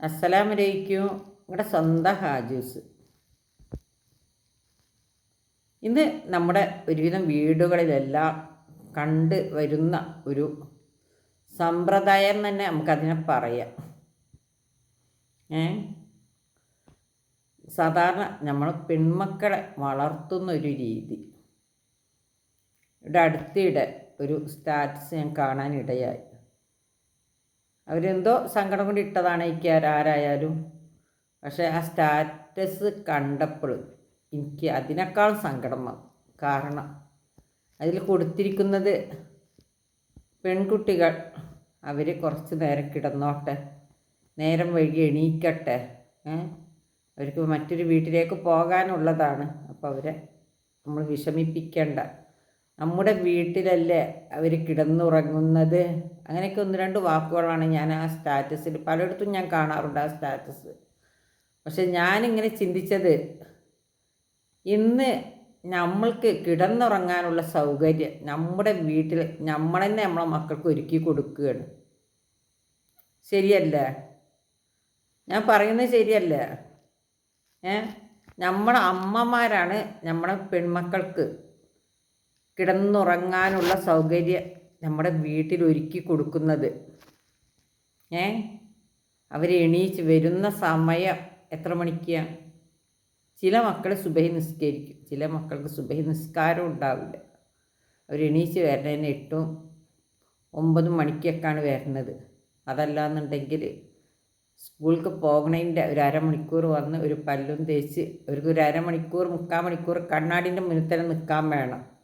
അസ്സലാമലൈക്കും. ഇവിടെ സ്വന്തം ഹാജൂസ്. ഇന്ന് നമ്മുടെ ഒരുവിധം വീടുകളിലെല്ലാം കണ്ട് വരുന്ന ഒരു സമ്പ്രദായം തന്നെ നമുക്കതിനെ പറയാം. ഏ? സാധാരണ നമ്മൾ പെൺമക്കളെ വളർത്തുന്ന ഒരു രീതി. ഇവിടെ അടുത്തിടെ ഒരു സ്റ്റാറ്റസ് ഞാൻ കാണാനിടയായി. അവരെന്തോ സങ്കടം കൊണ്ട് ഇട്ടതാണ് എനിക്ക് ആരായാലും. പക്ഷേ ആ സ്റ്റാറ്റസ് കണ്ടപ്പോൾ എനിക്ക് അതിനേക്കാൾ സങ്കടം വന്നു. കാരണം അതിൽ കൊടുത്തിരിക്കുന്നത് പെൺകുട്ടികൾ. അവർ കുറച്ച് നേരം കിടന്നോട്ടെ. നേരം വൈകി എണീക്കട്ടെ. അവർക്ക് മറ്റൊരു വീട്ടിലേക്ക് പോകാനുള്ളതാണ്. അപ്പോൾ അവരെ നമ്മൾ വിഷമിപ്പിക്കേണ്ട. നമ്മുടെ വീട്ടിലല്ലേ അവർ കിടന്നുറങ്ങുന്നത്? അങ്ങനെയൊക്കെ ഒന്ന് രണ്ട് വാക്കുകളാണ് ഞാൻ ആ സ്റ്റാറ്റസിൽ പലയിടത്തും ഞാൻ കാണാറുണ്ട് ആ സ്റ്റാറ്റസ്. പക്ഷെ ഞാനിങ്ങനെ ചിന്തിച്ചത് ഇന്ന് നമ്മൾക്ക് കിടന്നുറങ്ങാനുള്ള സൗകര്യം നമ്മുടെ വീട്ടിൽ നമ്മൾ തന്നെ നമ്മളെ മക്കൾക്ക് ഒരുക്കി കൊടുക്കുകയാണ്. ശരിയല്ലേ? ഞാൻ പറയുന്നത് ശരിയല്ലേ? ഏ? നമ്മളെ അമ്മമാരാണ് നമ്മുടെ പെൺമക്കൾക്ക് കിടന്നുറങ്ങാനുള്ള സൗകര്യം നമ്മുടെ വീട്ടിൽ ഒരുക്കി കൊടുക്കുന്നത്. ഏ? അവർ എണീച്ച് വരുന്ന സമയം എത്ര മണിക്കാണ് ചില മക്കൾ സുബഹി നിസ്കരിക്കും. ചില മക്കൾക്ക് സുബഹി നിസ്കാരം ഉണ്ടാവില്ല. അവർ എണീച്ച് വരുന്നതിന് എട്ടും ഒമ്പതും മണിക്കൊക്കെയാണ് വരുന്നത്. അതല്ലാന്നുണ്ടെങ്കിൽ സ്കൂൾക്ക് പോകണതിന്റെ ഒരു അരമണിക്കൂർ വന്ന് ഒരു പല്ലും തേച്ച് അവർക്ക് ഒരു അരമണിക്കൂർ മുക്കാൽ മണിക്കൂർ കണ്ണാടിന്റെ മുന്നിൽ തന്നെ നിൽക്കാൻ വേണം.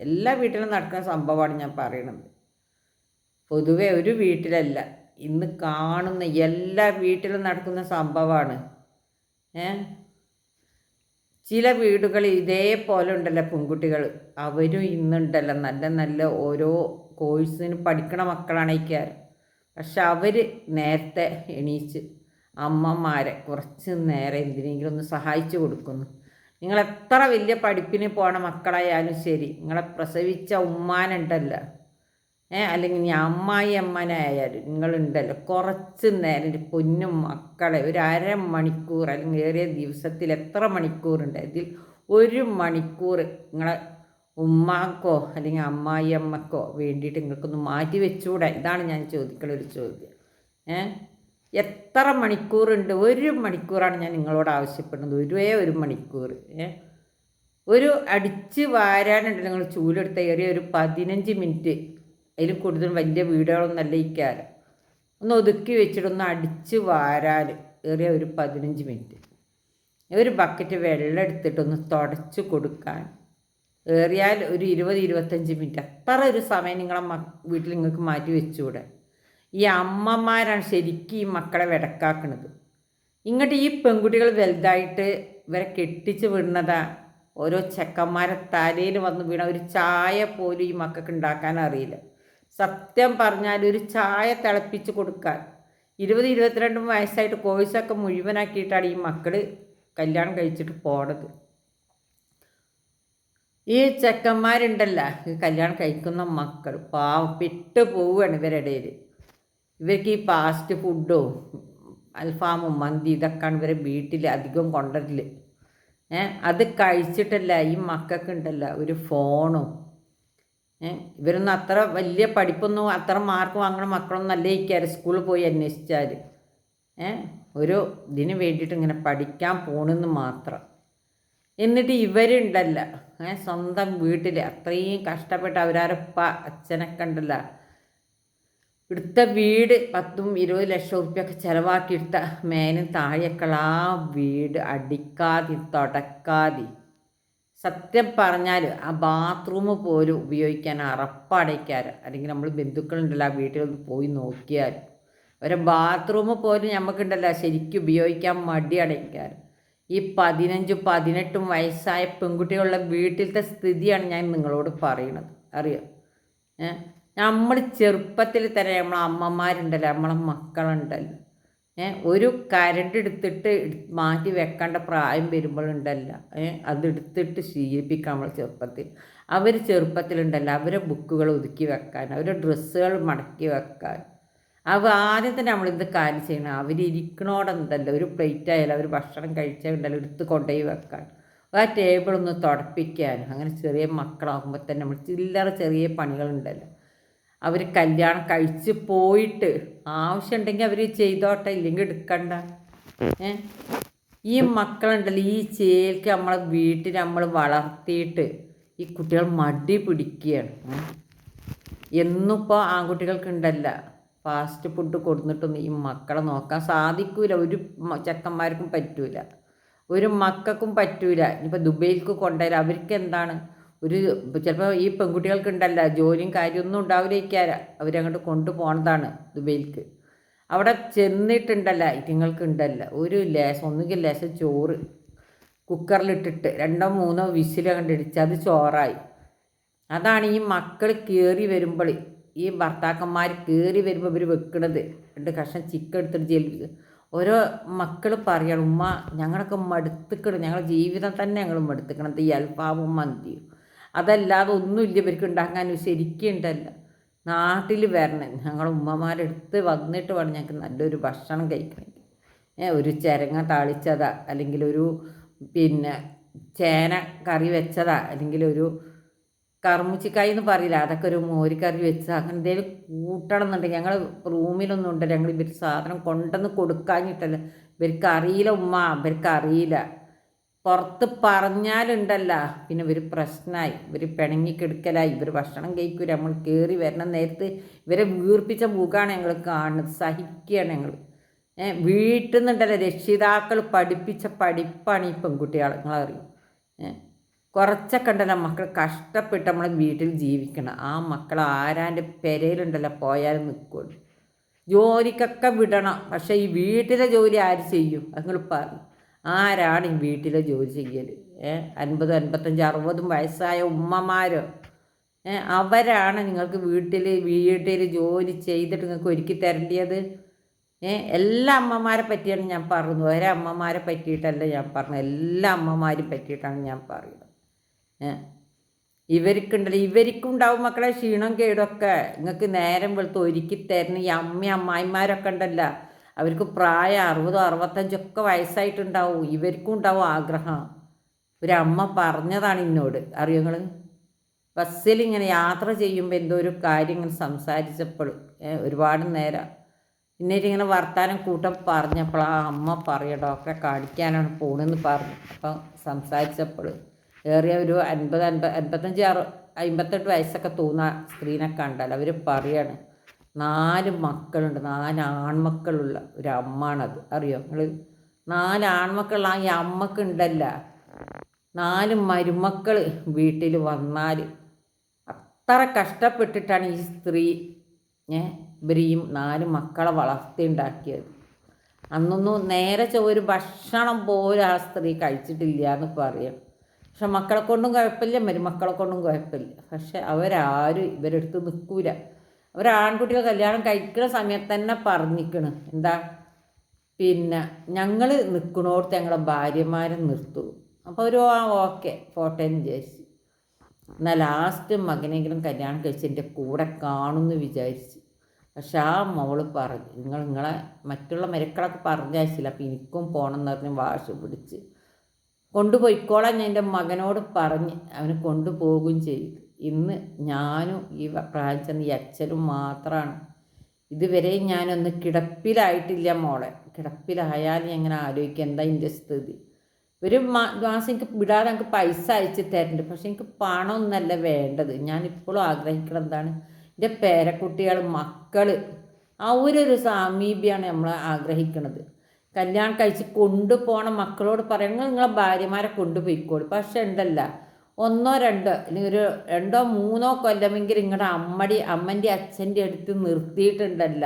എല്ലാ വീട്ടിലും നടക്കുന്ന സംഭവമാണ് ഞാൻ പറയണത്. പൊതുവെ ഒരു വീട്ടിലല്ല ഇന്ന് കാണുന്ന എല്ലാ വീട്ടിലും നടക്കുന്ന സംഭവമാണ്. ഏ? ചില വീടുകൾ ഇതേപോലെ ഉണ്ടല്ലോ പെൺകുട്ടികൾ. അവരും ഇന്നുണ്ടല്ലോ നല്ല നല്ല ഓരോ കോഴ്സിന് പഠിക്കണ മക്കളാണ് ഇക്കാർ പക്ഷെ അവർ നേരത്തെ എണീച്ച് അമ്മമാരെ കുറച്ച് നേരം എന്തിനെങ്കിലും ഒന്ന് സഹായിച്ചു കൊടുക്കുന്നു. നിങ്ങൾ എത്ര വലിയ പഠിപ്പിന് പോണ മക്കളായാലും ശരി നിങ്ങളെ പ്രസവിച്ച ഉമ്മാനുണ്ടല്ലോ. ഏ അല്ലെങ്കിൽ ഞാൻ അമ്മായി അമ്മനായാലും നിങ്ങളുണ്ടല്ലോ. കുറച്ച് നേരം പൊന്നും മക്കളെ ഒരു അര മണിക്കൂർ അല്ലെങ്കിൽ ഏറിയ ദിവസത്തിൽ എത്ര മണിക്കൂറുണ്ട്? ഇതിൽ ഒരു മണിക്കൂർ നിങ്ങളെ ഉമ്മാക്കോ അല്ലെങ്കിൽ അമ്മായി അമ്മക്കോ വേണ്ടിയിട്ട് നിങ്ങൾക്കൊന്ന് മാറ്റി വെച്ചുകൂടെ ഇതാണ് ഞാൻ ചോദിക്കുന്ന ഒരു ചോദ്യം. ഏ? എത്ര മണിക്കൂറുണ്ട്? ഒരു മണിക്കൂറാണ് ഞാൻ നിങ്ങളോട് ആവശ്യപ്പെടുന്നത്. ഒരേ ഒരു മണിക്കൂർ ഒരു അടിച്ച് വാരാനുണ്ട് നിങ്ങൾ ചൂലെടുത്ത ഏറിയ ഒരു പതിനഞ്ച് മിനിറ്റ്. അതിൽ കൂടുതൽ വലിയ വീടുകളൊന്നല്ല ഇക്കാലം ഒന്ന് ഒതുക്കി വെച്ചിട്ടൊന്ന് അടിച്ച് വാരാൻ ഏറിയ ഒരു പതിനഞ്ച് മിനിറ്റ്. ഒരു ബക്കറ്റ് വെള്ളം എടുത്തിട്ടൊന്ന് തുടച്ച് കൊടുക്കാൻ ഏറിയാൽ ഒരു ഇരുപത് ഇരുപത്തഞ്ച് മിനിറ്റ്. അത്ര ഒരു സമയം നിങ്ങളെ വീട്ടിൽ നിങ്ങൾക്ക് മാറ്റി വെച്ചുകൂടെ? ഈ അമ്മമാരാണ് ശരിക്കും ഈ മക്കളെ വിടക്കാക്കുന്നത് ഇങ്ങോട്ട് ഈ പെൺകുട്ടികൾ വലുതായിട്ട് ഇവരെ കെട്ടിച്ച് വിടുന്നതാ ഓരോ ചെക്കന്മാരെ തലയിൽ വന്ന് വീണ ഒരു ചായ പോലും ഈ മക്കൾക്ക് ഉണ്ടാക്കാൻ അറിയില്ല. സത്യം പറഞ്ഞാൽ ഒരു ചായ തിളപ്പിച്ച് കൊടുക്കാൻ. ഇരുപത് ഇരുപത്തിരണ്ടും വയസ്സായിട്ട് കോഴ്സൊക്കെ മുഴുവനാക്കിയിട്ടാണ് ഈ മക്കൾ കല്യാണം കഴിച്ചിട്ട് പോണത്. ഈ ചെക്കന്മാരുണ്ടല്ല ഈ കല്യാണം കഴിക്കുന്ന മക്കൾ പാവം പെട്ട് പോവുകയാണ് ഇവരുടെ ഇവർക്ക് ഈ ഫാസ്റ്റ് ഫുഡോ അൽഫാമും മന്തി ഇതൊക്കെയാണ് ഇവരെ വീട്ടിൽ അധികം കൊണ്ടുവരൽ അത് കഴിച്ചിട്ടല്ല ഈ മക്കൾക്ക് ഉണ്ടല്ല ഒരു ഫോണും. ഇവരൊന്നും അത്ര വലിയ പഠിപ്പൊന്നും അത്ര മാർക്ക് വാങ്ങണ മക്കളൊന്നും അല്ലേ ഇരിക്കാറ് സ്കൂളിൽ പോയി അന്വേഷിച്ചാൽ ഒരു ഇതിന് വേണ്ടിയിട്ട് ഇങ്ങനെ പഠിക്കാൻ പോണെന്ന് മാത്രം. എന്നിട്ട് ഇവരുണ്ടല്ല സ്വന്തം വീട്ടിൽ അത്രയും കഷ്ടപ്പെട്ട് അവരാരപ്പ അച്ഛനൊക്കെ ഉണ്ടല്ല എടുത്ത വീട് പത്തും ഇരുപത് ലക്ഷം റുപ്യൊക്കെ ചിലവാക്കിയെടുത്ത മേനും താഴെയൊക്കെ ആ വീട് അടിക്കാതെ തുടക്കാതെ. സത്യം പറഞ്ഞാൽ ആ ബാത്റൂം പോലും ഉപയോഗിക്കാൻ അറപ്പടയ്ക്കാർ അല്ലെങ്കിൽ നമ്മൾ ബന്ധുക്കളുണ്ടല്ലോ ആ വീട്ടിലൊന്ന് പോയി നോക്കിയാൽ ഒരു ബാത്റൂം പോലും നമുക്കുണ്ടല്ലോ ശരിക്കും ഉപയോഗിക്കാൻ മടി അടയ്ക്കാർ ഈ പതിനഞ്ചും പതിനെട്ടും വയസ്സായ പെൺകുട്ടികളുടെ വീട്ടിലത്തെ സ്ഥിതിയാണ് ഞാൻ നിങ്ങളോട് പറയണത്. അറിയാം? അറിയോ നമ്മൾ ചെറുപ്പത്തിൽ തന്നെ നമ്മളെ അമ്മമാരുണ്ടല്ലോ നമ്മളെ മക്കളുണ്ടല്ലോ. ഒരു കരണ്ട് എടുത്തിട്ട് മാറ്റി വെക്കേണ്ട പ്രായം വരുമ്പോഴുണ്ടല്ലോ ഏ അതെടുത്തിട്ട് ശീലിപ്പിക്കാം നമ്മൾ ചെറുപ്പത്തിൽ അവർ ചെറുപ്പത്തിലുണ്ടല്ലോ അവരെ ബുക്കുകൾ ഒതുക്കി വെക്കാൻ അവരെ ഡ്രസ്സുകൾ മടക്കി വെക്കാൻ. അവ ആദ്യം തന്നെ നമ്മളിത് കാര്യം ചെയ്യണം? അവരിക്കണോടെന്തല്ലോ ഒരു പ്ലേറ്റ് ആയാലും അവർ ഭക്ഷണം കഴിച്ചാൽ ഉണ്ടല്ലോ എടുത്ത് കൊണ്ടുപോയി വെക്കാൻ. ആ ടേബിളൊന്ന് തുടപ്പിക്കാനും അങ്ങനെ ചെറിയ മക്കളാകുമ്പോൾ തന്നെ നമ്മൾ ചില്ലറ ചെറിയ പണികളുണ്ടല്ലോ. അവർ കല്യാണം കഴിച്ച് പോയിട്ട് ആവശ്യമുണ്ടെങ്കിൽ അവർ ചെയ്തോട്ടെ ഇല്ലെങ്കിൽ എടുക്കണ്ട. ഏ? ഈ മക്കളുണ്ടല്ലോ ഈ ചേൽക്ക് നമ്മളെ വീട്ടിൽ നമ്മൾ വളർത്തിയിട്ട് ഈ കുട്ടികൾ മടി പിടിക്കുകയാണ്. എന്നിപ്പോൾ ആൺകുട്ടികൾക്കുണ്ടല്ല ഫാസ്റ്റ് ഫുഡ് കൊടുത്തിട്ടൊന്നും ഈ മക്കളെ നോക്കാൻ സാധിക്കൂല. ഒരു ചെക്കന്മാർക്കും പറ്റൂല. ഒരു മക്കൾക്കും പറ്റൂല. ഇനിയിപ്പോൾ ദുബൈയിലേക്ക് കൊണ്ടുവരാം അവർക്ക് എന്താണ്? ഒരു ചിലപ്പോൾ ഈ പെൺകുട്ടികൾക്കുണ്ടല്ല ജോലിയും കാര്യമൊന്നും ഉണ്ടാവില്ലേക്കാര അവരങ്ങോട്ട് കൊണ്ടുപോകണതാണ് ദുബൈയിലേക്ക് അവിടെ ചെന്നിട്ടുണ്ടല്ല ഇതുങ്ങൾക്കുണ്ടല്ല ഒരു ലേശം ഒന്നുകിൽ ലേശം ചോറ് കുക്കറിലിട്ടിട്ട് രണ്ടോ മൂന്നോ വിസിൽ കണ്ടിടിച്ച് അത് ചോറായി. അതാണ് ഈ മക്കൾ കയറി വരുമ്പോൾ ഈ ഭർത്താക്കന്മാർ കയറി വരുമ്പോൾ ഇവർ വെക്കണത്. രണ്ട് കഷ്ണം ചിക്കൻ എടുത്തിട്ട് ജയിലിൽ ഓരോ മക്കൾ പറയണം ഉമ്മ ഞങ്ങളൊക്കെ മടുത്തിക്കണം ഞങ്ങളുടെ ജീവിതം തന്നെ ഞങ്ങൾ മടുത്തുക്കണം. ഈ അൽഫാവും മന്തിയും. അതല്ലാതെ ഒന്നുമില്ല ഇവർക്ക് ഉണ്ടാക്കാൻ ശരിക്കുണ്ടല്ല. നാട്ടിൽ വരണം. ഞങ്ങൾ ഉമ്മമാരെടുത്ത് വന്നിട്ട് വേണം ഞങ്ങൾക്ക് നല്ലൊരു ഭക്ഷണം കഴിക്കണമെങ്കിൽ. ഒരു ചിരങ്ങ താളിച്ചതാ അല്ലെങ്കിൽ ഒരു പിന്നെ ചേന കറി വെച്ചതാ അല്ലെങ്കിൽ ഒരു കറുമുച്ചിക്കായി എന്ന് പറയില്ല. അതൊക്കെ ഒരു മോരിക്കറി വെച്ച് അങ്ങനെ എന്തെങ്കിലും കൂട്ടണം എന്നുണ്ടെങ്കിൽ ഞങ്ങൾ റൂമിലൊന്നും ഉണ്ടല്ലോ. ഞങ്ങൾ ഇവർ സാധനം കൊണ്ടുവന്ന് കൊടുക്കാഞ്ഞിട്ടല്ല. ഇവർക്ക് അറിയില്ല ഉമ്മ ഇവർക്ക് അറിയില്ല. പുറത്ത് പറഞ്ഞാലുണ്ടല്ല. പിന്നെ ഇവർ പ്രശ്നമായി ഇവർ പിണങ്ങിക്കെടുക്കലായി ഇവർ ഭക്ഷണം കഴിക്കൂല. നമ്മൾ കയറി വരണം നേരത്ത് ഇവരെ വീർപ്പിച്ച മുഖമാണ് ഞങ്ങൾ കാണുന്നത്. സഹിക്കുകയാണ് ഞങ്ങൾ വീട്ടിൽ നിന്നുണ്ടല്ലോ രക്ഷിതാക്കൾ പഠിപ്പിച്ച പഠിപ്പാണ് ഈ പെൺകുട്ടികൾ നിങ്ങളറിയും? കുറച്ചൊക്കെ ഉണ്ടല്ലോ മക്കൾ കഷ്ടപ്പെട്ട് നമ്മൾ വീട്ടിൽ ജീവിക്കണം. ആ മക്കൾ ആരാന്റെ പെരയിലുണ്ടല്ലോ പോയാൽ നിൽക്കുള്ളൂ ജോലിക്കൊക്കെ വിടണം. പക്ഷേ ഈ വീട്ടിലെ ജോലി ആര് ചെയ്യും? നിങ്ങൾ പറഞ്ഞു ആരാണ് ഈ വീട്ടിലെ ജോലി ചെയ്യൽ അൻപത് അൻപത്തഞ്ച് അറുപതും വയസ്സായ ഉമ്മമാരോ. ഏ അവരാണ് നിങ്ങൾക്ക് വീട്ടിൽ വീട്ടിൽ ജോലി ചെയ്തിട്ട് നിങ്ങൾക്ക് ഒരുക്കി തരേണ്ടത് എല്ലാ അമ്മമാരെ പറ്റിയാണ് ഞാൻ പറഞ്ഞത് അമ്മമാരെ പറ്റിയിട്ടല്ല ഞാൻ പറഞ്ഞത്. എല്ലാ അമ്മമാരും പറ്റിയിട്ടാണ് ഞാൻ പറയുന്നത്. ഇവർക്കുണ്ടല്ലോ. ഇവർക്കുണ്ടാവും മക്കളെ ക്ഷീണം കേടൊക്കെ നിങ്ങൾക്ക് നേരം വെളുത്ത് ഒരുക്കി തരുന്ന ഈ അമ്മ അമ്മായിമാരൊക്കെ ഉണ്ടല്ലോ. അവർക്ക് പ്രായം അറുപതോ അറുപത്തഞ്ചൊക്കെ വയസ്സായിട്ടുണ്ടാവും. ഇവർക്കും ഉണ്ടാവും ആഗ്രഹം. ഒരു അമ്മ പറഞ്ഞതാണ് എന്നോട് അറിയോ നിങ്ങൾ ബസ്സിൽ ഇങ്ങനെ യാത്ര ചെയ്യുമ്പോൾ എന്തോ ഒരു കാര്യം ഇങ്ങനെ സംസാരിച്ചപ്പോൾ ഒരുപാട് നേരം. എന്നിട്ട് ഇങ്ങനെ വർത്താനം കൂട്ടം പറഞ്ഞപ്പോൾ ആ അമ്മ പറയുക ഡോക്ടറെ കാണിക്കാനാണ് പോണെന്ന് പറഞ്ഞു. അപ്പം സംസാരിച്ചപ്പോൾ ഏറിയ ഒരു അൻപത് അൻപത് അൻപത്തഞ്ച് അറു അമ്പത്തെട്ട് വയസ്സൊക്കെ തോന്നുന്ന സ്ത്രീനെ കണ്ടാൽ അവർ പറയാണ് നാല് മക്കളുണ്ട് നാല് ആൺമക്കളുള്ള ഒരു അമ്മാണത് അറിയോ നിങ്ങൾ നാല് ആൺമക്കളുള്ള ആ ഈ അമ്മക്കുണ്ടല്ല. നാല് മരുമക്കൾ വീട്ടിൽ വന്നാൽ അത്ര കഷ്ടപ്പെട്ടിട്ടാണ് ഈ സ്ത്രീ ഇവരെയും നാല് മക്കളെ വളർത്തി ഉണ്ടാക്കിയത് അന്നൊന്നും നേരെ ഒരു ഭക്ഷണം പോലും ആ സ്ത്രീ കഴിച്ചിട്ടില്ല എന്ന് പറയാം. പക്ഷെ മക്കളെ കൊണ്ടും കുഴപ്പമില്ല മരുമക്കളെ കൊണ്ടും കുഴപ്പമില്ല. പക്ഷെ അവരാരും ഇവരെടുത്ത് നിൽക്കൂല. ഒരാൺകുട്ടികൾ കല്യാണം കഴിക്കുന്ന സമയത്ത് തന്നെ പറഞ്ഞിക്കണ്. എന്താ? പിന്നെ ഞങ്ങൾ നിൽക്കണോടത്ത് ഞങ്ങളെ ഭാര്യമാരെ നിർത്തൂ. അപ്പോൾ ഒരു ആ ഓക്കെ ഫോട്ടോന്ന് വിചാരിച്ച്. എന്നാൽ ലാസ്റ്റ് മകനെങ്കിലും കല്യാണം കഴിച്ച് എന്റെ കൂടെ കാണുമെന്ന് വിചാരിച്ച്. പക്ഷെ ആ മോൾ പറഞ്ഞു നിങ്ങൾ നിങ്ങളെ മറ്റുള്ള മരക്കളൊക്കെ പറഞ്ഞയച്ചില്ല അപ്പം എനിക്കും പോകണം എന്ന് പറഞ്ഞ് വാഷ് പിടിച്ച്. കൊണ്ടുപോയിക്കോളാൻ ഞാൻ എന്റെ മകനോട് പറഞ്ഞ് അവന് കൊണ്ടുപോകുകയും ചെയ്തു. ഇന്ന് ഞാനും ഈ പ്രായം ചെന്ന ഈ അച്ഛനും മാത്രമാണ് ഇതുവരെ ഞാനൊന്ന് കിടപ്പിലായിട്ടില്ല മോളെ. കിടപ്പിലായാൽ എങ്ങനെ ആലോചിക്കുക എന്താ എന്റെ സ്ഥിതി? ഒരു മാസം എനിക്ക് വിടാതെ എനിക്ക് പൈസ അയച്ച് തരുന്നുണ്ട് പക്ഷെ എനിക്ക് പണമൊന്നല്ല വേണ്ടത്. ഞാൻ ഇപ്പോഴും ആഗ്രഹിക്കണം എന്താണ്? എന്റെ പേരക്കുട്ടികൾ മക്കൾ ആ ഒരു സാമീപ്യമാണ് നമ്മൾ ആഗ്രഹിക്കുന്നത് കല്യാണം കഴിച്ച് കൊണ്ടുപോകണ മക്കളോട് പറയുന്നത് നിങ്ങളെ ഭാര്യമാരെ കൊണ്ടുപോയിക്കോളൂ. പക്ഷെ ഉണ്ടല്ല. ഒന്നോ രണ്ടോ അല്ലെങ്കിൽ ഒരു രണ്ടോ മൂന്നോ കൊല്ലമെങ്കിൽ നിങ്ങളുടെ അമ്മടി അമ്മന്റെ അച്ഛന്റെ അടുത്ത് നിർത്തിയിട്ടുണ്ടല്ല.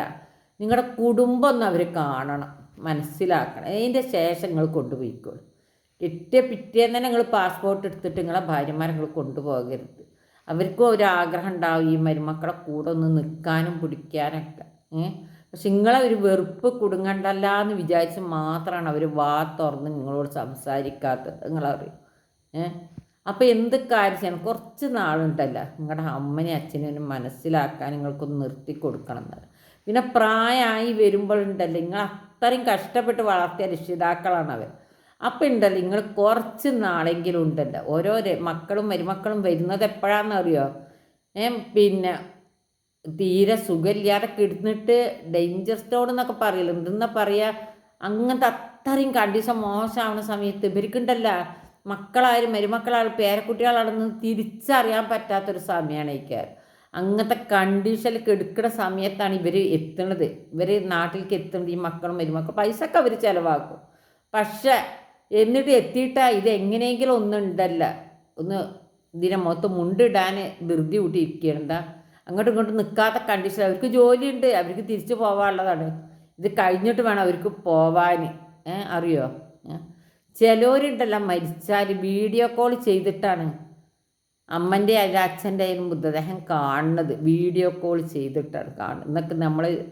നിങ്ങളുടെ കുടുംബം ഒന്ന് അവർ കാണണം മനസ്സിലാക്കണം. അതിന്റെ ശേഷം നിങ്ങൾ കൊണ്ടുപോയിക്കോളൂ എട്ട് പിറ്റേന്ന് തന്നെ നിങ്ങൾ പാസ്പോർട്ട് എടുത്തിട്ട് നിങ്ങളെ ഭാര്യമാരെ നിങ്ങൾ കൊണ്ടുപോകരുത് അവർക്കും ഒരു ആഗ്രഹം ഉണ്ടാവും ഈ മരുമക്കളെ കൂടെ ഒന്ന് നിൽക്കാനും പിടിക്കാനൊക്കെ. പക്ഷെ നിങ്ങളെ ഒരു വെറുപ്പ് കുടുങ്ങണ്ടല്ല എന്ന് വിചാരിച്ച് മാത്രമാണ് അവർ വാ തുറന്ന് നിങ്ങളോട് സംസാരിക്കാത്തത്. നിങ്ങളറിയും? ഏഹ് അപ്പോൾ എന്ത് കാര്യം കുറച്ച് നാളുണ്ടല്ല. നിങ്ങളുടെ അമ്മനെ അച്ഛനും മനസ്സിലാക്കാൻ നിങ്ങൾക്കൊന്ന് നിർത്തി കൊടുക്കണം എന്നത് പിന്നെ പ്രായമായി വരുമ്പോഴുണ്ടല്ലോ നിങ്ങൾ അത്രയും കഷ്ടപ്പെട്ട് വളർത്തിയ രക്ഷിതാക്കളാണ് അവർ അപ്പം ഉണ്ടല്ലോ നിങ്ങൾ കുറച്ച് നാളെങ്കിലും ഉണ്ടല്ലോ. ഓരോ മക്കളും മരുമക്കളും വരുന്നത് എപ്പോഴാണെന്ന് അറിയോ ഏ പിന്നെ തീരെ സുഖമില്ലാതെ കിടന്നിട്ട് ഡേഞ്ചർ സ്റ്റോൺ എന്നൊക്കെ പറയില്ല എന്തെന്നാ പറയുക അങ്ങനത്തെ അത്രയും കണ്ടീഷൻ മോശമാവുന്ന സമയത്ത് ഇവർക്കുണ്ടല്ല മക്കളായാലും മരുമക്കളായാലും പേരക്കുട്ടികളാണെന്ന് തിരിച്ചറിയാൻ പറ്റാത്തൊരു സമയമാണ് ഇക്കാർ അങ്ങനത്തെ കണ്ടീഷനിൽ കെടുക്കുന്ന സമയത്താണ് ഇവർ എത്തുന്നത്. ഇവർ നാട്ടിലേക്ക് എത്തുന്നത് ഈ മക്കളും മരുമക്കളും. പൈസ ഒക്കെ അവർ ചിലവാക്കും. പക്ഷേ എന്നിട്ട് എത്തിയിട്ടാ ഇത് എങ്ങനെയെങ്കിലും ഒന്നുണ്ടല്ല ഒന്ന് ഇതിനെ മൊത്തം മുണ്ടിടാൻ ധൃതി കൂട്ടിയിരിക്കണ്ട അങ്ങോട്ടും ഇങ്ങോട്ടും നിൽക്കാത്ത കണ്ടീഷൻ അവർക്ക് ജോലിയുണ്ട്. അവർക്ക് തിരിച്ചു പോകാനുള്ളതാണ് ഇത് കഴിഞ്ഞിട്ട് വേണം അവർക്ക് പോവാൻ അറിയോ? ചിലവരുണ്ടല്ലോ മരിച്ചാൽ വീഡിയോ കോൾ ചെയ്തിട്ടാണ്. അമ്മന്റെ അല്ല അച്ഛന്റെ ആയാലും മൃതദേഹം കാണുന്നത്. വീഡിയോ കോൾ ചെയ്തിട്ടാണ് കാണുന്നത്. എന്നൊക്കെ നമ്മൾ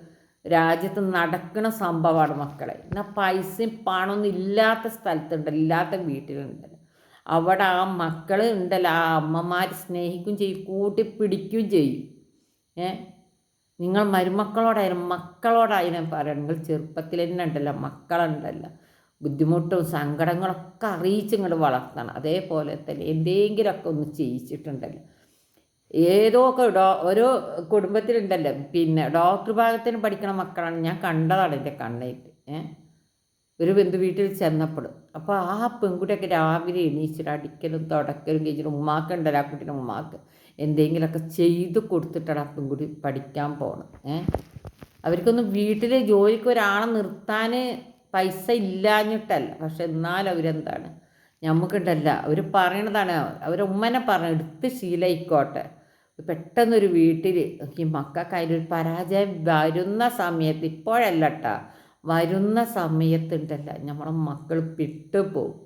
രാജ്യത്ത് നടക്കുന്ന സംഭവമാണ് മക്കളെ. എന്നാൽ പൈസയും പണമൊന്നും ഇല്ലാത്ത സ്ഥലത്തുണ്ട് ഇല്ലാത്ത വീട്ടിലുണ്ട്. അവിടെ ആ മക്കൾ ഉണ്ടല്ലോ ആ അമ്മമാർ സ്നേഹിക്കുകയും ചെയ്യും കൂട്ടി പിടിക്കുകയും ചെയ്യും. ഏ? നിങ്ങൾ മരുമക്കളോടായാലും മക്കളോടായാലും പറയണം. നിങ്ങൾ ചെറുപ്പത്തിൽ തന്നെ ഉണ്ടല്ലോ മക്കളുണ്ടല്ലോ. ബുദ്ധിമുട്ടും സങ്കടങ്ങളൊക്കെ അറിയിച്ച് ഇങ്ങോട്ട് വളർത്തണം. അതേപോലെ തന്നെ എന്തെങ്കിലുമൊക്കെ ഒന്ന് ചെയ്യിച്ചിട്ടുണ്ടല്ലോ. ഏതോ ഒക്കെ ഡോ ഓരോ കുടുംബത്തിലുണ്ടല്ലോ. പിന്നെ ഡോക്ടർ ഭാഗത്തിന് പഠിക്കണ മക്കളാണ്. ഞാൻ കണ്ടതാണ് എന്റെ കണ്ണേറ്റ്. ഏ? ഒരു ബന്ധു വീട്ടിൽ ചെന്നപ്പോൾ അപ്പോൾ ആ പെൺകുട്ടിയൊക്കെ രാവിലെ എണീച്ചിട്ട് അടിക്കലും തുടക്കലും കഴിച്ചിട്ട് ഉമ്മാക്കുണ്ടല്ലോ ആ കുട്ടീന്റെ ഉമ്മാക്ക്. എന്തെങ്കിലുമൊക്കെ ചെയ്തു കൊടുത്തിട്ടാണ് ആ പെൺകുട്ടി പഠിക്കാൻ പോകണം ഏ? അവർക്കൊന്നും വീട്ടിൽ ജോലിക്ക് ഒരാളെ നിർത്താൻ പൈസ ഇല്ലാഞ്ഞിട്ടല്ല. പക്ഷെ എന്നാലും അവരെന്താണ്? നമുക്കുണ്ടല്ല അവർ പറയണതാണ്. അവരെ ഉമ്മനെ പറഞ്ഞ എടുത്ത് ശീലയിക്കോട്ടെ. പെട്ടെന്നൊരു വീട്ടിൽ ഈ മക്കൾക്ക് അതിലൊരു പരാജയം വരുന്ന സമയത്ത് ഇപ്പോഴല്ല കേട്ടാ വരുന്ന സമയത്തുണ്ടല്ല. നമ്മളെ മക്കൾ പെട്ടുപോകും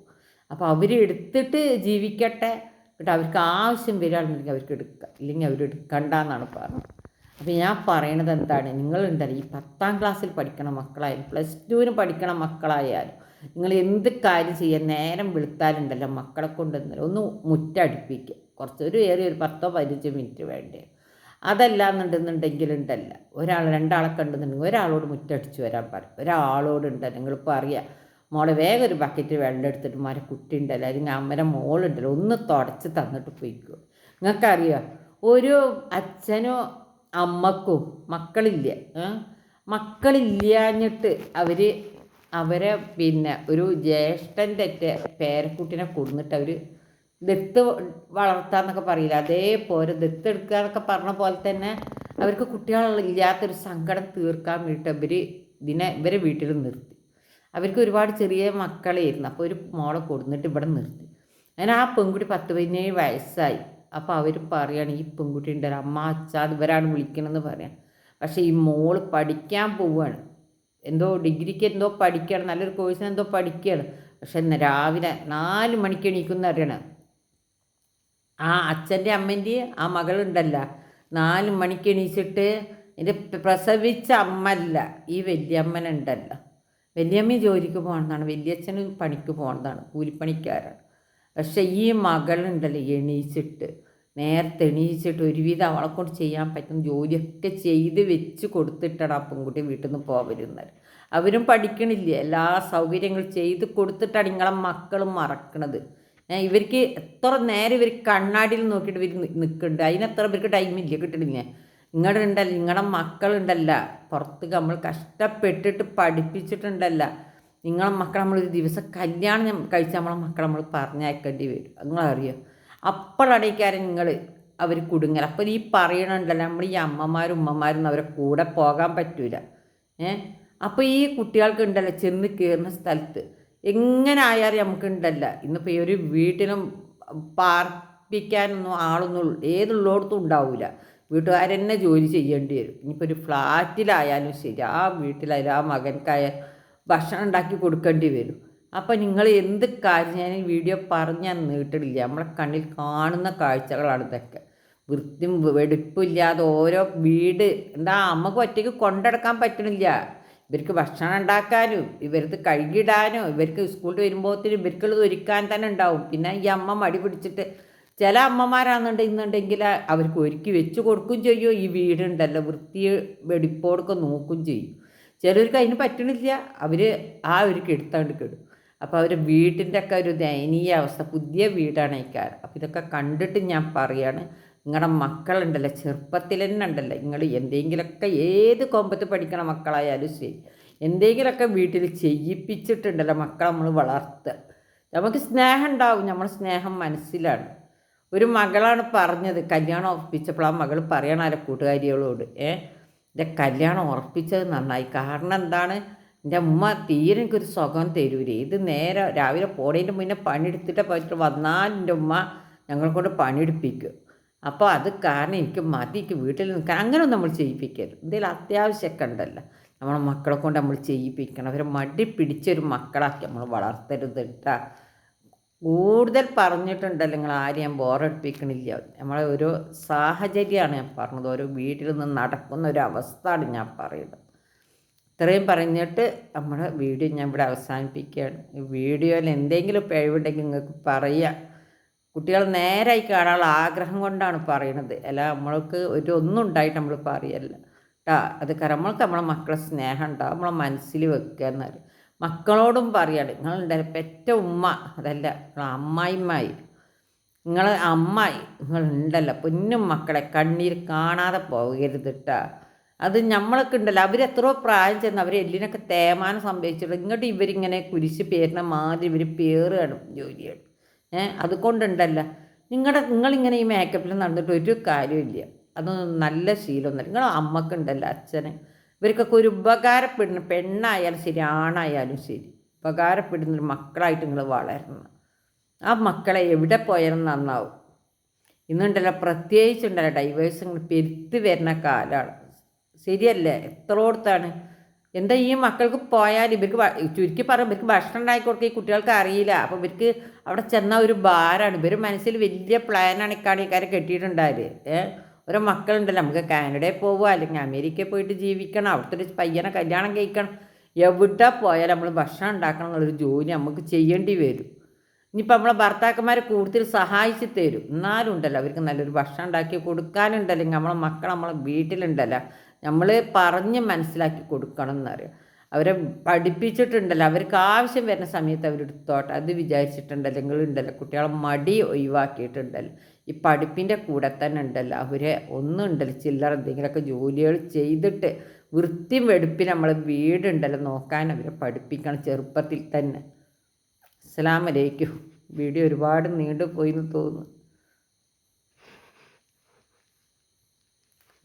അപ്പോൾ അവർ എടുത്തിട്ട് ജീവിക്കട്ടെ. എന്നിട്ട് അവർക്ക് ആവശ്യം വരികയാണെന്നുണ്ടെങ്കിൽ അവർക്ക് എടുക്കുക ഇല്ലെങ്കിൽ അവർ എന്നാണ് പറഞ്ഞത്. അപ്പോൾ ഞാൻ പറയണത് എന്താണ്? നിങ്ങളുണ്ടല്ലോ ഈ പത്താം ക്ലാസ്സിൽ പഠിക്കണ മക്കളായാലും പ്ലസ് ടുവിന് പഠിക്കണ മക്കളായാലും നിങ്ങൾ എന്ത് കാര്യം ചെയ്യാൻ നേരം വെളുത്താലുണ്ടല്ലോ മക്കളെ കൊണ്ടുവന്നില്ല ഒന്ന് മുറ്റടിപ്പിക്കുക കുറച്ച് ഒരു ഏറെ ഒരു പത്തോ പതിനഞ്ചോ മിനിറ്റ് വേണ്ടേ. അതല്ലാന്നുണ്ടെന്നുണ്ടെങ്കിൽ ഉണ്ടല്ല. ഒരാൾ രണ്ടാളെ കണ്ടെന്നുണ്ടെങ്കിൽ ഒരാളോട് മുറ്റടിച്ച് വരാൻ പറയും. ഒരാളോടുണ്ട് നിങ്ങളിപ്പോൾ അറിയാം മോളെ വേഗം ഒരു ബക്കറ്റ് വെള്ളം എടുത്തിട്ട് മാറി കുട്ടി ഉണ്ടല്ലോ. അല്ലെങ്കിൽ അമ്മരെ മോളുണ്ടല്ലോ. ഒന്ന് തുടച്ച് തന്നിട്ട് പോയിക്കോ. നിങ്ങൾക്കറിയാം? ഒരു അച്ഛനോ അമ്മക്കും മക്കളില്ല? മക്കളില്ലാഞ്ഞിട്ട് അവർ അവരെ പിന്നെ ഒരു ജ്യേഷ്ഠന്റെ പേരക്കുട്ടിനെ കൊടുന്നിട്ട് അവർ ദത്ത് വളർത്താന്നൊക്കെ പറയില്ല? അതേപോലെ ദത്ത് എടുക്കുക എന്നൊക്കെ പറഞ്ഞ പോലെ തന്നെ അവർക്ക് കുട്ടികളില്ലാത്തൊരു സങ്കടം തീർക്കാൻ വേണ്ടിയിട്ട് ഇവർ ഇതിനെ ഇവരെ വീട്ടിൽ നിർത്തി. അവർക്ക് ഒരുപാട് ചെറിയ മക്കളായിരുന്നു അപ്പോൾ ഒരു മോളെ കൊടുന്നിട്ട് ഇവിടെ നിർത്തി. അങ്ങനെ ആ പെൺകുട്ടി പത്ത് പതിനേഴ് വയസ്സായി. അപ്പോൾ അവർ പറയുകയാണ് ഈ പെൺകുട്ടി ഉണ്ടല്ലോ അമ്മ അച്ഛാ ഇവരാണ് വിളിക്കണമെന്ന് പറയാം. പക്ഷേ ഈ മോൾ പഠിക്കാൻ പോവുകയാണ് എന്തോ ഡിഗ്രിക്ക് എന്തോ പഠിക്കുകയാണ് നല്ലൊരു കോഴ്സിന് എന്തോ പഠിക്കുകയാണ് പക്ഷെ ഇന്ന് രാവിലെ നാല് മണിക്ക് എണീക്കുന്ന അറിയണം ആ അച്ഛന്റെ അമ്മന്റെ ആ മകളുണ്ടല്ല നാല് മണിക്ക് എണീച്ചിട്ട് എന്റെ പ്രസവിച്ച അമ്മല്ല ഈ വലിയമ്മനുണ്ടല്ലോ. വലിയമ്മ ജോലിക്ക് പോകണതാണ് വലിയച്ഛന് പണിക്ക് പോകണതാണ് കൂലിപ്പണിക്കാരാണ്. പക്ഷെ ഈ മകളുണ്ടല്ലോ എണീച്ചിട്ട്. നേരത്തെ എണീച്ചിട്ട് ഒരുവിധം അവളെ കൊണ്ട് ചെയ്യാൻ പറ്റുന്ന ജോലിയൊക്കെ ചെയ്ത് വെച്ച് കൊടുത്തിട്ടാണ് ആ പെൺകുട്ടി വീട്ടിൽ നിന്ന് പോകരുന്നത് അവരും പഠിക്കണില്ല. എല്ലാ സൗകര്യങ്ങളും ചെയ്ത് കൊടുത്തിട്ടാണ് നിങ്ങളെ മക്കളും മറക്കണത്. ഇവർക്ക് എത്ര നേരം ഇവർ കണ്ണാടിയിൽ നോക്കിയിട്ട് ഇവർ നിൽക്കുന്നുണ്ട് അതിനെത്ര ഇവർക്ക് ടൈമില്ല കിട്ടണില്ല. നിങ്ങളുടെ ഉണ്ടല്ല നിങ്ങളുടെ മക്കളുണ്ടല്ല. പുറത്ത് നമ്മൾ കഷ്ടപ്പെട്ടിട്ട് പഠിപ്പിച്ചിട്ടുണ്ടല്ല. നിങ്ങളെ മക്കളെ നമ്മളൊരു ദിവസം കല്യാണം കഴിച്ച നമ്മളെ മക്കളെ നമ്മൾ പറഞ്ഞയക്കേണ്ടി വരും. നിങ്ങളറിയോ? കാര്യം നിങ്ങൾ അവർ കുടുങ്ങൽ അപ്പോൾ ഈ പറയണുണ്ടല്ലോ നമ്മൾ ഈ അമ്മമാരും ഉമ്മമാരും അവരെ കൂടെ പോകാൻ പറ്റൂല. ഏ? അപ്പോൾ ഈ കുട്ടികൾക്ക് ഉണ്ടല്ലോ ചെന്ന് കയറുന്ന സ്ഥലത്ത്. എങ്ങനെ ആയാലും നമുക്കുണ്ടല്ലോ ഇന്നിപ്പോൾ ഈ ഒരു വീട്ടിലും പാർപ്പിക്കാനൊന്നും ആളൊന്നും ഏതുള്ളടത്തും ഉണ്ടാവില്ല വീട്ടുകാരെന്നെ ജോലി ചെയ്യേണ്ടി വരും. ഇനിയിപ്പോൾ ഒരു ഫ്ലാറ്റിലായാലും ശരി ആ വീട്ടിലായാലും ആ മകൻക്കായ ഭക്ഷണം ഉണ്ടാക്കി കൊടുക്കേണ്ടി വരും. അപ്പോൾ നിങ്ങൾ എന്ത് കാര്യം ഞാൻ വീഡിയോ പറഞ്ഞാൽ നീട്ടിടില്ല. നമ്മളെ കണ്ണിൽ കാണുന്ന കാഴ്ചകളാണ് ഇതൊക്കെ. വൃത്തിയും വെടുപ്പില്ലാതെ ഓരോ വീട്. എന്താ അമ്മയ്ക്ക് ഒറ്റയ്ക്ക് കൊണ്ടെടുക്കാൻ പറ്റണില്ല. ഇവർക്ക് ഭക്ഷണം ഉണ്ടാക്കാനും ഇവർക്ക് കഴുകിടാനും ഇവർക്ക് സ്കൂളിൽ വരുമ്പോഴത്തേനും ഇവർക്കുള്ളത് ഒരുക്കാൻ തന്നെ ഉണ്ടാവും. പിന്നെ ഈ അമ്മ മടി പിടിച്ചിട്ട് ചില അമ്മമാരാണെന്നുണ്ടെന്നുണ്ടെങ്കിൽ അവർക്ക് ഒരുക്കി വെച്ച് കൊടുക്കുകയും ചെയ്യും. ഈ വീടുണ്ടല്ലോ വൃത്തി വെടിപ്പോടൊക്കെ നോക്കുകയും ചെയ്യും. ചിലർക്ക് അതിന് പറ്റണില്ല. അവർ ആ ഒരു കെടുത്തോണ്ട് കെടും. അപ്പോൾ അവരുടെ വീട്ടിന്റെ ഒക്കെ ഒരു ദയനീയ അവസ്ഥ. പുതിയ വീടാണ് അയക്കാർ അപ്പോൾ ഇതൊക്കെ കണ്ടിട്ട് ഞാൻ പറയാണ് നിങ്ങളുടെ മക്കളുണ്ടല്ലോ? ചെറുപ്പത്തിൽ തന്നെ ഉണ്ടല്ലോ? നിങ്ങൾ എന്തെങ്കിലുമൊക്കെ ഏത് കൊമ്പത്ത് പഠിക്കണ മക്കളായാലും ശരി. എന്തെങ്കിലുമൊക്കെ വീട്ടിൽ ചെയ്യിപ്പിച്ചിട്ടുണ്ടല്ലോ മക്കളെ നമ്മൾ വളർത്തുക. നമുക്ക് സ്നേഹം ഉണ്ടാവും. നമ്മൾ സ്നേഹം മനസ്സിലാണ്. ഒരു മകളാണ് പറഞ്ഞത് കല്യാണം ഒപ്പിച്ചപ്പോൾ ആ മകൾ പറയണ കൂട്ടുകാരികളോട് ഏ? എന്റെ കല്യാണം ഉറപ്പിച്ചത് നന്നായി. കാരണം എന്താണ്? എന്റെ ഉമ്മ തീരെ എനിക്കൊരു സുഖം തരൂലേ. ഇത് നേരെ രാവിലെ പോണേന്റെ മുന്നേ പണിയെടുത്തിട്ട് പോയിട്ട് വന്നാൽ എന്റെ ഉമ്മ ഞങ്ങളെ കൊണ്ട് പണിയെടുപ്പിക്കും. അപ്പോൾ അത് കാരണം എനിക്ക് മതിക്ക് വീട്ടിൽ നിൽക്കാൻ അങ്ങനെ നമ്മൾ ചെയ്യിപ്പിക്കരുത്. എന്തെങ്കിലും അത്യാവശ്യമൊക്കെ ഉണ്ടല്ലോ. നമ്മളെ മക്കളെ കൊണ്ട് നമ്മൾ ചെയ്യിപ്പിക്കണം. അവരെ മടി പിടിച്ചൊരു മക്കളാക്കി നമ്മൾ വളർത്തരുത് കേട്ടാ. കൂടുതൽ പറഞ്ഞിട്ടുണ്ടല്ലോ നിങ്ങൾ ആരും ഞാൻ ബോറടിപ്പിക്കണില്ല. നമ്മളെ ഒരു സാഹചര്യമാണ് ഞാൻ പറഞ്ഞത്. ഒരു വീട്ടിൽ നിന്ന് നടക്കുന്ന ഒരു അവസ്ഥയാണ് ഞാൻ പറയുന്നത്. ഇത്രയും പറഞ്ഞിട്ട് നമ്മുടെ വീഡിയോ ഞാൻ ഇവിടെ അവസാനിപ്പിക്കുകയാണ്. ഈ വീഡിയോയിൽ എന്തെങ്കിലും പിഴവുണ്ടെങ്കിൽ നിങ്ങൾക്ക് പറയുക കുട്ടികൾ നേരായി കാണാനുള്ള ആഗ്രഹം കൊണ്ടാണ് പറയണത് അല്ല നമ്മൾക്ക് ഒരു ഒന്നും ഉണ്ടായിട്ട് നമ്മൾ പറയല്ല. കേട്ടാ അത് കാരണം നമ്മൾക്ക് നമ്മളെ മക്കളെ സ്നേഹം ഉണ്ടാവും. നമ്മളെ മനസ്സിൽ വെക്കുക എന്നറിയും മക്കളോടും പറയാണ് നിങ്ങളുണ്ടല്ലോ പെറ്റ ഉമ്മ? അതല്ല അമ്മായിമ്മായി. നിങ്ങൾ അമ്മായി? നിങ്ങൾ നിങ്ങളുണ്ടല്ലോ പൊന്നും മക്കളെ കണ്ണീർ കാണാതെ പോകരുത് അത് നമ്മളൊക്കെ ഉണ്ടല്ലോ അവരെത്രയോ പ്രായം ചെന്ന് അവർ എല്ലിനൊക്കെ തേമാനം സംഭവിച്ചിട്ടുള്ളൂ ഇങ്ങോട്ട് ഇവരിങ്ങനെ കുരിശ് പേരുന്ന മാതിരി ഇവർ പേറുകയാണ് ജോലിയാണ് ഏഹ് അതുകൊണ്ടുണ്ടല്ല നിങ്ങളുടെ നിങ്ങളിങ്ങനെ ഈ മേക്കപ്പിൽ നടന്നിട്ട് ഒരു കാര്യമില്ല അതൊന്നും നല്ല ശീലമൊന്നുമില്ല. നിങ്ങൾ അമ്മക്കുണ്ടല്ലോ അച്ഛന്. ഇവർക്കൊക്കെ ഒരു ഉപകാരപ്പെടുന്ന പെണ്ണായാലും ശരി ആണായാലും ശരി ഉപകാരപ്പെടുന്ന മക്കളായിട്ട് നിങ്ങൾ വളരണം. ആ മക്കളെ എവിടെ പോയാലും നന്നാവും. ഇന്നുണ്ടല്ലോ പ്രത്യേകിച്ചുണ്ടല്ലോ ഡൈവേഴ്സ് ഇങ്ങനെ പെരുത്ത് വരുന്ന കാലമാണ്. ശരിയല്ലേ? എത്രോടത്താണ് എന്താ ഈ മക്കൾക്ക് പോയാൽ ഇവർക്ക് ചുരുക്കി പറയും ഇവർക്ക് ഭക്ഷണം ഉണ്ടാക്കി കൊടുക്കുക ഈ കുട്ടികൾക്ക് അറിയില്ല. അപ്പോൾ ഇവർക്ക് അവിടെ ചെന്ന ഒരു ഭാരമാണ്. ഇവർ മനസ്സിൽ വലിയ പ്ലാനാണ് ഇക്കാണിക്കാരെ കെട്ടിയിട്ടുണ്ടായത് ഏഹ്? ഓരോ മക്കളുണ്ടല്ലോ നമുക്ക് കാനഡയിൽ പോവുക അല്ലെങ്കിൽ അമേരിക്കയിൽ പോയിട്ട് ജീവിക്കണം അവിടുത്തെ ഒരു പയ്യനെ കല്യാണം കഴിക്കണം. എവിടെ പോയാലും നമ്മൾ ഭക്ഷണം ഉണ്ടാക്കണം എന്നുള്ളൊരു ജോലി നമുക്ക് ചെയ്യേണ്ടി വരും. ഇനിയിപ്പോൾ നമ്മളെ ഭർത്താക്കന്മാരെ കൂടുതൽ സഹായിച്ച് തരും. എന്നാലും ഉണ്ടല്ലോ അവർക്ക് നല്ലൊരു ഭക്ഷണം ഉണ്ടാക്കി കൊടുക്കാനുണ്ടല്ലോ നമ്മളെ മക്കൾ നമ്മളെ വീട്ടിലുണ്ടല്ലോ നമ്മൾ പറഞ്ഞ് മനസ്സിലാക്കി കൊടുക്കണം എന്നറിയാം. അവരെ പഠിപ്പിച്ചിട്ടുണ്ടല്ലോ. അവർക്ക് ആവശ്യം വരുന്ന സമയത്ത് അവരെടുത്തോട്ടെ അത് വിചാരിച്ചിട്ടുണ്ടല്ലോ. നിങ്ങളുണ്ടല്ലോ കുട്ടികളെ മടി ഒഴിവാക്കിയിട്ടുണ്ടല്ലോ. ഈ പഠിപ്പിന്റെ കൂടെ തന്നെ ഉണ്ടല്ലോ. അവരെ ഒന്നും ഉണ്ടല്ലോ. ചില്ലറ എന്തെങ്കിലുമൊക്കെ ജോലികൾ ചെയ്തിട്ട് വൃത്തിയും വെടുപ്പിൽ നമ്മൾ വീടുണ്ടല്ലോ. നോക്കാൻ അവരെ പഠിപ്പിക്കണം ചെറുപ്പത്തിൽ തന്നെ. അസ്സലാമലൈക്കും. വീഡിയോ ഒരുപാട് നീണ്ടുപോയി എന്ന് തോന്നുന്നു.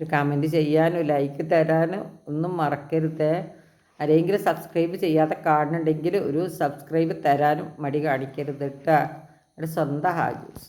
ഒരു കമന്റ് ചെയ്യാനോ ലൈക്ക് തരാനോ ഒന്നും മറക്കരുത്. ആരെങ്കിലും സബ്സ്ക്രൈബ് ചെയ്യാതെ കാണുന്നുണ്ടെങ്കിൽ ഒരു സബ്സ്ക്രൈബ് തരാനും മടി കാണിക്കരുത് കേട്ടോ എന്റെ സ്വന്തം ഹാജൂസ്